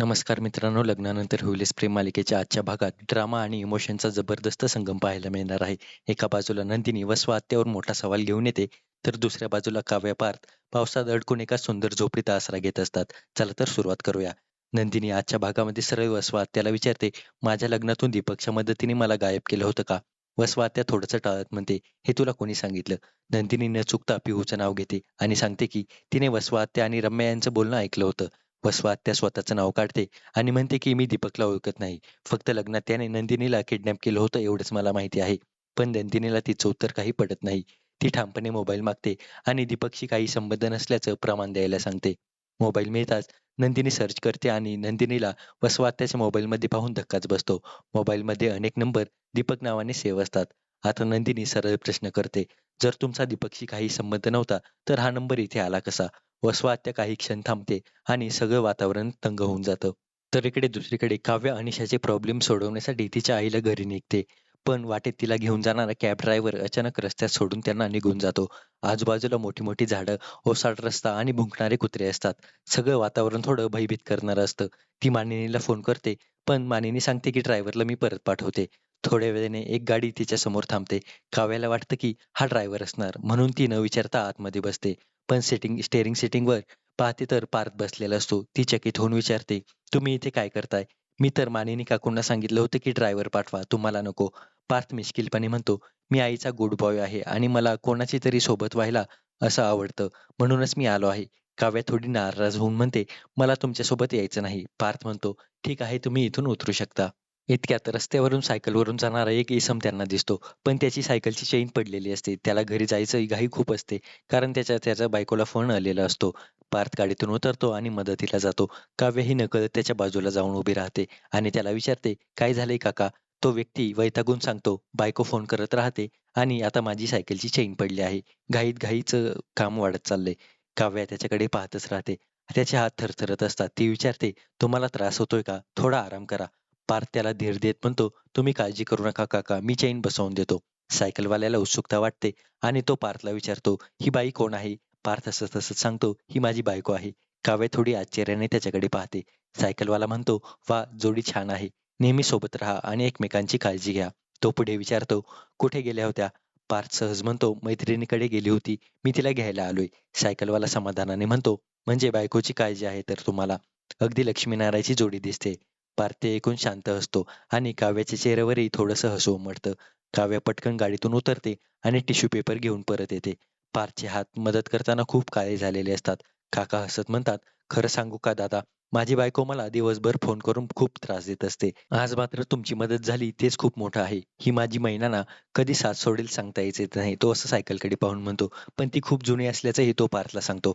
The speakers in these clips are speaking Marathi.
नमस्कार मित्रांनो, लग्नानंतर होईलच प्रेम मालिकेच्या आजच्या भागात ड्रामा आणि इमोशनचा जबरदस्त संगम पाहायला मिळणार आहे. एका बाजूला नंदिनी व स्वात्यावर मोठा सवाल घेऊन येते, तर दुसऱ्या बाजूला काव्या पार्थ पावसात अडकून एका सुंदर झोपडीत आसरा घेत असतात. चला तर सुरुवात करूया. नंदिनी आजच्या भागामध्ये सरळ वस्वात्याला विचारते, माझ्या लग्नातून दीपकच्या मदतीने मला गायब केलं होतं का? वस्वात्या थोडंसं टाळत म्हणते, हे तुला कोणी सांगितलं? नंदिनी न चुकता पिहूचं नाव घेते आणि सांगते की तिने वस्वात्या आणि रम्या यांचं बोलणं ऐकलं होतं. वसवात्या स्वतःचं नाव काढते आणि म्हणते की मी दीपकला ओळखत नाही. फक्त लग्नात त्याने नंदिनीला किडनॅप केलं होतं एवढंच मला माहिती आहे. पण नंदिनीला तिचं उत्तर काही पडत नाही. ती ठामपणे मोबाईल मागते आणि दीपकशी काही संबंध नसल्याचं प्रमाण द्यायला सांगते. मोबाईल मिळताच नंदिनी सर्च करते आणि नंदिनीला वसवात्याच्या मोबाईलमध्ये पाहून धक्काच बसतो. मोबाईलमध्ये अनेक नंबर दीपक नावाने सेव्ह असतात. आता नंदिनी सरळ प्रश्न करते, जर तुमचा दीपकशी काही संबंध नव्हता तर हा नंबर इथे आला कसा? वसवात्या काही क्षण थांबते आणि सगळं वातावरण तंग होऊन जातं. तर इकडे दुसरीकडे काव्य अनिशाचे प्रॉब्लेम सोडवण्यासाठी तिच्या आईला घरी निघते. पण वाटेत तिला घेऊन जाणारा कॅब ड्रायव्हर अचानक रस्त्यात सोडून त्यांना निघून जातो. आजूबाजूला मोठी मोठी झाडं, ओसाड रस्ता आणि भुंकणारे कुत्रे असतात. सगळं वातावरण थोडं भयभीत करणारं असतं. ती मानिनीला फोन करते, पण मानिनी सांगते की ड्रायव्हरला मी परत पाठवते. थोड्या वेळेने एक गाडी तिच्या समोर थांबते. काव्याला वाटतं की हा ड्रायव्हर असणार म्हणून ती न विचारता आतमध्ये बसते. पण सेटिंग स्टेअरिंग सेटिंगवर पाहते तर पार्थ बसलेला असतो. ती चकित होऊन विचारते, तुम्ही इथे काय करताय? मी तर मानिनी काकूंना सांगितलं होतं की ड्रायव्हर पाठवा, तुम्हाला नको. पार्थ मिश्किलपणे म्हणतो, मी आईचा गुड बॉय आहे आणि मला कोणाची तरी सोबत व्हायला असं आवडतं, म्हणूनच मी आलो आहे. काव्या थोडी नाराज होऊन म्हणते, मला तुमच्यासोबत यायचं नाही. पार्थ म्हणतो, ठीक आहे तुम्ही इथून उतरू शकता. इतक्यात रस्त्यावरून सायकलवरून जाणारा एक इसम त्यांना दिसतो. पण त्याची सायकलची चेन पडलेली असते. त्याला घरी जायचं घाई खूप असते, कारण त्याच्या त्याच्या बायकोला फोन आलेला असतो. पार्थ गाडीतून उतरतो आणि मदतीला जातो. काव्य ही नकळत त्याच्या बाजूला जाऊन उभी राहते आणि त्याला विचारते, काय झालंय काका? तो व्यक्ती वैतागून सांगतो, बायको फोन करत राहते आणि आता माझी सायकलची चेन पडली आहे. घाईत घाईचं काम वाढत चाललंय. काव्या त्याच्याकडे पाहतच राहते. त्याचे हात थरथरत असतात. ती विचारते, तुम्हाला त्रास होतोय का? थोडा आराम करा. पार्थ त्याला धीर देत म्हणतो, तुम्ही काळजी करू नका काका, मी चैन बसवून देतो. सायकलवाल्याला उत्सुकता वाटते आणि तो पार्थला विचारतो, ही बाई कोण आहे? पार्थ असं तसंच सांगतो, ही माझी बायको आहे. काव्य थोडी आश्चर्याने त्याच्याकडे पाहते. सायकलवाला म्हणतो, वा जोडी छान आहे. नेहमी सोबत राहा आणि एकमेकांची काळजी घ्या. तो पुढे विचारतो, कुठे गेल्या होत्या? पार्थ सहज म्हणतो, मैत्रिणीकडे गेली होती. मी तिला घ्यायला आलोय. सायकलवाला समाधानाने म्हणतो, म्हणजे बायकोची काळजी आहे तर तुम्हाला. अगदी लक्ष्मीनारायणची जोडी दिसते. पार्थे ते ऐकून शांत असतो आणि काव्याच्या चेहऱ्यावरही थोडंसं हसू उमटतं. काव्य पटकन गाडीतून उतरते आणि टिश्यू पेपर घेऊन परत येते. पार्थचे हात मदत करताना खूप काळे झालेले असतात. काका हसत म्हणतात, खरं सांगू का दादा? माझी बायको मला दिवसभर फोन करून खूप त्रास देत असते. आज मात्र तुमची मदत झाली तेच खूप मोठं आहे. ही माझी मैनाना कधी साथ सोडेल सांगता यायचं नाही. तो असं सायकलकडे पाहून म्हणतो. पण ती खूप जुनी असल्याचंही तो पार्थला सांगतो.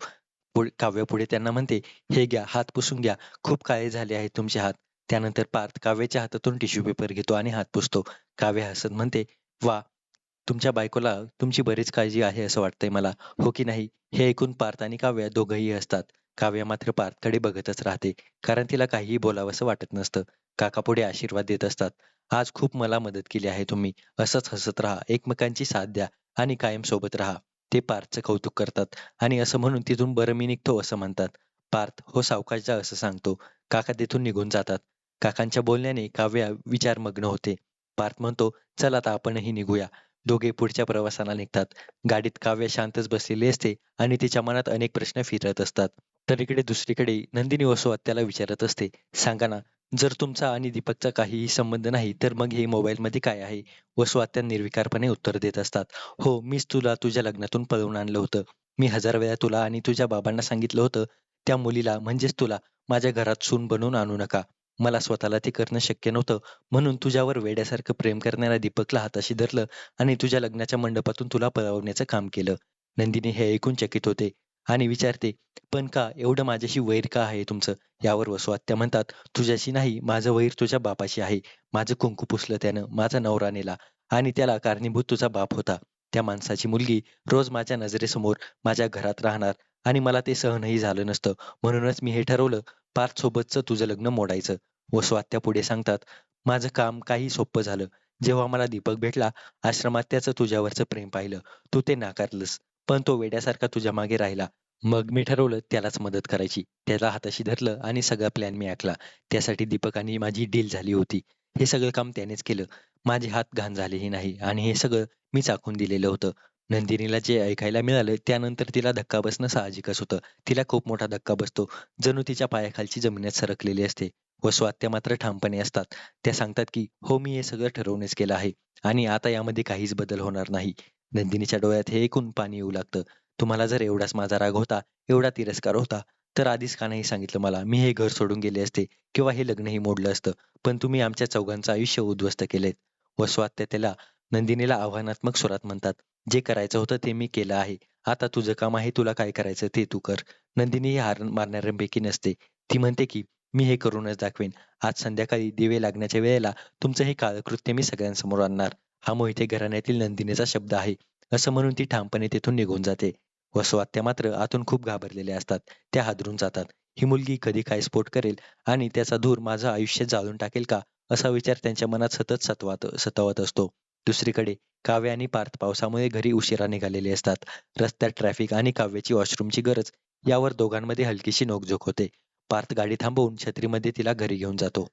काव्य पुढे त्यांना म्हणते, हे घ्या हात पुसून घ्या. खूप काळे झाले आहेत तुमचे हात. त्यानंतर पार्थ काव्याच्या हातातून टिश्यू पेपर घेतो आणि हात पुसतो. काव्य हसत म्हणते, वा तुमच्या बायकोला तुमची बरीच काळजी आहे असं वाटतंय मला. हो की नाही? हे ऐकून पार्थ आणि काव्य दोघंही हसतात. काव्य मात्र पार्थकडे बघतच राहते, कारण तिला काहीही बोलावंसं वाटत नसतं. काका पुढे आशीर्वाद देत असतात. आज खूप मला मदत केली आहे तुम्ही. असंच हसत राहा, एकमेकांची साथ द्या आणि कायम सोबत राहा. ते पार्थचं कौतुक करतात आणि असं म्हणून तिथून बरं मी निघतो असं म्हणतात. पार्थ हो सावकाश जा असं सांगतो. काका तिथून निघून जातात. काकांच्या बोलण्याने काव्य विचारमग्न होते. पार्थ म्हणतो, चल आता आपणही निघूया. दोघे पुढच्या प्रवासाला निघतात. गाडीत काव्य शांतच बसलेली असते आणि तिच्या मनात अनेक प्रश्न फिरत असतात. तर इकडे दुसरीकडे नंदिनी वसुवात त्याला विचारत असते, सांगा ना, जर तुमचा आणि दीपकचा काहीही संबंध नाही तर मग हे मोबाईलमध्ये काय आहे? वसुआत्या निर्विकारपणे उत्तर देत असतात, हो मीच तुला तुझ्या लग्नातून पळवून आणलं होतं. मी हजार वेळा तुला आणि तुझ्या बाबांना सांगितलं होतं, त्या मुलीला म्हणजेच तुला माझ्या घरात सून बनवून आणू नका. मला स्वतःला ते करणं शक्य नव्हतं म्हणून तुझ्यावर वेड्यासारखं प्रेम करणाऱ्या दीपकला हाताशी धरलं आणि तुझ्या लग्नाच्या मंडपातून तुला पळवण्याचं काम केलं. नंदिनी हे ऐकून चकित होते आणि विचारते, पण का एवढं माझ्याशी वैर का आहे तुमचं? यावर वसुआत्या म्हणतात, तुझ्याशी नाही माझं वैर तुझ्या बापाशी आहे. माझं कुंकू पुसलं त्यानं, माझा नवरा नेला आणि त्याला कारणीभूत तुझा बाप होता. त्या माणसाची मुलगी रोज माझ्या नजरेसमोर माझ्या घरात राहणार आणि मला ते सहनही झालं नसतं. म्हणूनच मी हे ठरवलं, पार्थ सोबतचं तुझं लग्न मोडायचं. व स्वात्या पुढे सांगतात, माझं काम काही सोपं झालं. जेव्हा मला दीपक भेटला, आश्रमात त्याचं तुझ्यावरचं प्रेम पाहिलं. तू ते नाकारलंस. पण तो वेड्यासारखा तुझ्या मागे राहिला. मग मी ठरवलं त्यालाच मदत करायची. त्याला हाताशी धरलं आणि सगळा प्लॅन मी आखला. त्यासाठी दीपक आणि माझी डील झाली होती. हे सगळं काम त्यानेच केलं. माझे हात घाण झालेही नाही आणि हे सगळं मीच आखून दिलेलं होतं. नंदिनीला जे ऐकायला मिळालं त्यानंतर तिला धक्का बसणं साहजिकच होतं. तिला खूप मोठा धक्का बसतो. जणू तिच्या पायाखालची जमिनीत सरकलेली असते. व स्वात्या मात्र ठामपणे असतात. त्या सांगतात की हो मी हे सगळं ठरवूनच केलं आहे आणि आता यामध्ये काहीच बदल होणार नाही. नंदिनीच्या डोळ्यात हे एकूण पाणी येऊ लागतं. तुम्हाला जर एवढाच माझा राग होता, एवढा तिरस्कार होता, तर आधीच का नाही सांगितलं मला? मी हे घर सोडून गेले असते किंवा हे लग्नही मोडलं असतं. पण तुम्ही आमच्या चौघांचं आयुष्य उद्ध्वस्त केलेत व स्वात्या त्याला नंदिनीला आव्हानात्मक स्वरात म्हणतात, जे करायचं होतं ते मी केलं आहे. आता तुझं काम आहे तुला काय करायचं ते तू कर. नंदिनी ही हार मारणाऱ्यांपैकी नसते. ती म्हणते की मी हे करूनच दाखवेन. आज संध्याकाळी दिवे लागण्याच्या वेळेला तुमचं हे काळकृत्य मी सगळ्यांसमोर आणणार. हा मोहिते घराण्यातील नंदिनीचा शब्द आहे. असं म्हणून ती ठामपणे तिथून निघून जाते. वसवात्या मात्र आतून खूप घाबरलेल्या असतात. त्या हादरून जातात. ही मुलगी कधी काय स्फोट करेल आणि त्याचा धूर माझं आयुष्य जाळून टाकेल का? असा विचार त्यांच्या मनात सतत सतवात सतावत असतो. दुसरीकडे काव्य आणि पार्थ पावसामुळे घरी उशिरा निघालेले असतात. रस्त्यात ट्रॅफिक आणि काव्याची वॉशरूमची गरज यावर दोघांमध्ये हलकीशी नोकझोक होते. पार्थ गाडी थांबवून छत्रीमध्ये तिला घरी घेऊन जातो.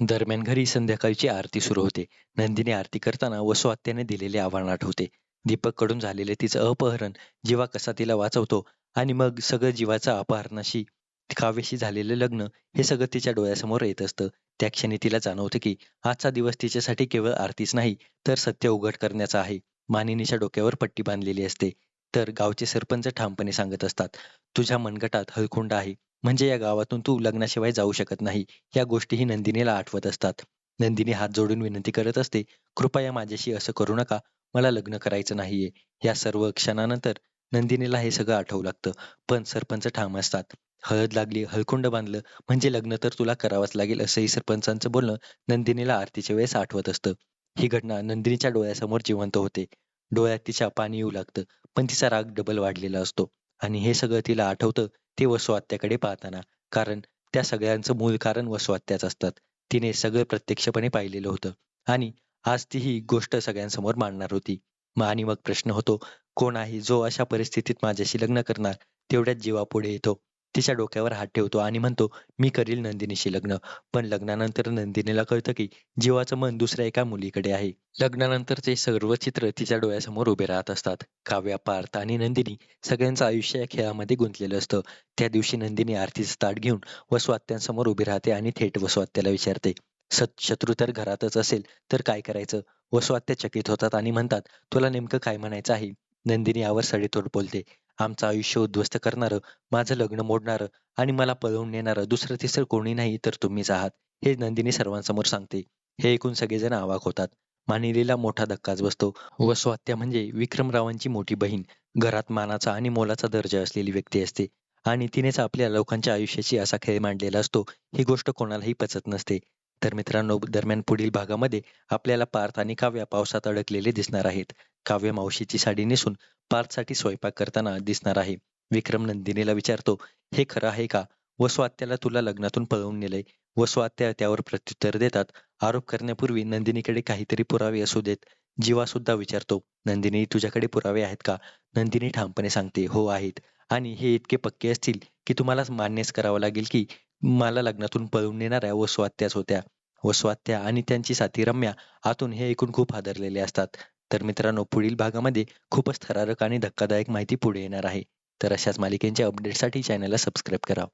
दरम्यान घरी संध्याकाळची आरती सुरू होते. नंदिनी आरती करताना व स्वात्याने दिलेले आव्हान आठवते. दीपककडून झालेले तिचं अपहरण, जीवा कसा तिला वाचवतो आणि मग सगळं जीवाचा अपहरणाशी काव्याशी झालेलं लग्न हे सगळं तिच्या डोळ्यासमोर येत असतं. त्या क्षणी तिला जाणवतं की आजचा दिवस तिच्यासाठी केवळ आरतीच नाही तर सत्य उघड करण्याचा आहे. मानिनीच्या डोक्यावर पट्टी बांधलेली असते. तर गावचे सरपंच ठामपणे सांगत असतात, तुझ्या मनगटात हळकुंड आहे. म्हणजे या गावातून तू लग्नाशिवाय जाऊ शकत नाही. या गोष्टीही नंदिनीला आठवत असतात. नंदिनी हात जोडून विनंती करत असते, कृपया माझ्याशी असं करू नका. मला लग्न करायचं नाहीये. या सर्व क्षणानंतर नंदिनीला हे सगळं आठवू लागतं. पण सरपंच ठाम असतात. हळद लागली, हळकुंड बांधलं म्हणजे लग्न तर तुला करावंच लागेल असंही सरपंचांचं बोलणं नंदिनीला आरतीच्या वेळेस आठवत असतं. ही घटना नंदिनीच्या डोळ्यासमोर जिवंत होते. डोळ्यात तिच्या पाणी येऊ लागतं. पण तिचा राग डबल वाढलेला असतो. आणि हे सगळं तिला आठवतं ते वसुआत्याकडे पाहताना. कारण त्या सगळ्यांचं मूळ कारण वसुआत्याच असतात. तिने सगळं प्रत्यक्षपणे पाहिलेलं होतं. आणि आज ती ही गोष्ट सगळ्यांसमोर मांडणार होती. आणि मग प्रश्न होतो, कोण आहे जो अशा परिस्थितीत माझ्याशी लग्न करणार? तेवढ्याच जीवा पुढे येतो. तिच्या डोक्यावर हात ठेवतो आणि म्हणतो, मी करील नंदिनीशी लग्न. पण लग्नानंतर नंदिनीला कळतं की जीवाचं मन दुसऱ्या एका मुलीकडे आहे. लग्नानंतरचे सर्व चित्र तिच्या डोळ्यासमोर उभे राहत असतात. काव्या, पार्थ आणि नंदिनी सगळ्यांचं आयुष्य या खेळामध्ये गुंतलेलं असतं. त्या दिवशी नंदिनी आरतीचं ताट घेऊन वसवात्यांसमोर उभी राहते आणि थेट वसवात्याला विचारते, सत शत्रू तर घरातच असेल तर काय करायचं? वसवात्या चकित होतात आणि म्हणतात, तुला नेमकं काय म्हणायचं आहे? नंदिनी यावर सडेतोड बोलते, आमचं आयुष्य उद्ध्वस्त करणारं, माझं लग्न मोडणारं आणि मला पळवून नेणारं दुसरं तिसरं कोणी नाही तर तुम्हीच आहात. हे नंदिनी सर्वांसमोर सांगते. हे ऐकून सगळेजण आवाक होतात. मानिलीला मोठा धक्काच बसतो. व स्वात्या म्हणजे विक्रमरावांची मोठी बहीण. घरात मानाचा आणि मोलाचा दर्जा असलेली व्यक्ती असते. आणि तिनेच आपल्या लोकांच्या आयुष्याची असा खेळ मांडलेला असतो, ही गोष्ट कोणालाही पचत नसते. तर मित्रांनो दरम्यान पुढील भागामध्ये आपल्याला पार्थ आणि काव्या पावसात अडकलेले दिसणार आहेत. काव्य मावशीची साडी नेसून पार्थसाठी स्वयंपाक करताना दिसणार आहे. विक्रम नंदिनीला विचारतो, हे खरं आहे का? व स्वात्याला तुला लग्नातून पळवून नेलंय. व स्वात्या त्यावर प्रत्युत्तर देतात. आरोप करण्यापूर्वी नंदिनीकडे काहीतरी पुरावे असू देत. जीवा सुद्धा विचारतो, नंदिनी तुझ्याकडे पुरावे आहेत का? नंदिनी ठामपणे सांगते, हो आहेत. आणि हे इतके पक्के असतील की तुम्हाला मान्यच करावं लागेल की मला लग्नातून पळवून नेणाऱ्या व स्वात्याच होत्या. व स्वात्या आणि त्यांची साथी रम्या आतून हे ऐकून खूप हादरलेले असतात. तर मित्रांनो पुढील भागामध्ये खूपच थरारक आणि धक्कादायक माहिती पुढे येणार आहे. तर अशाच मालिकेंच्या अपडेटसाठी चॅनलला सबस्क्राईब करा.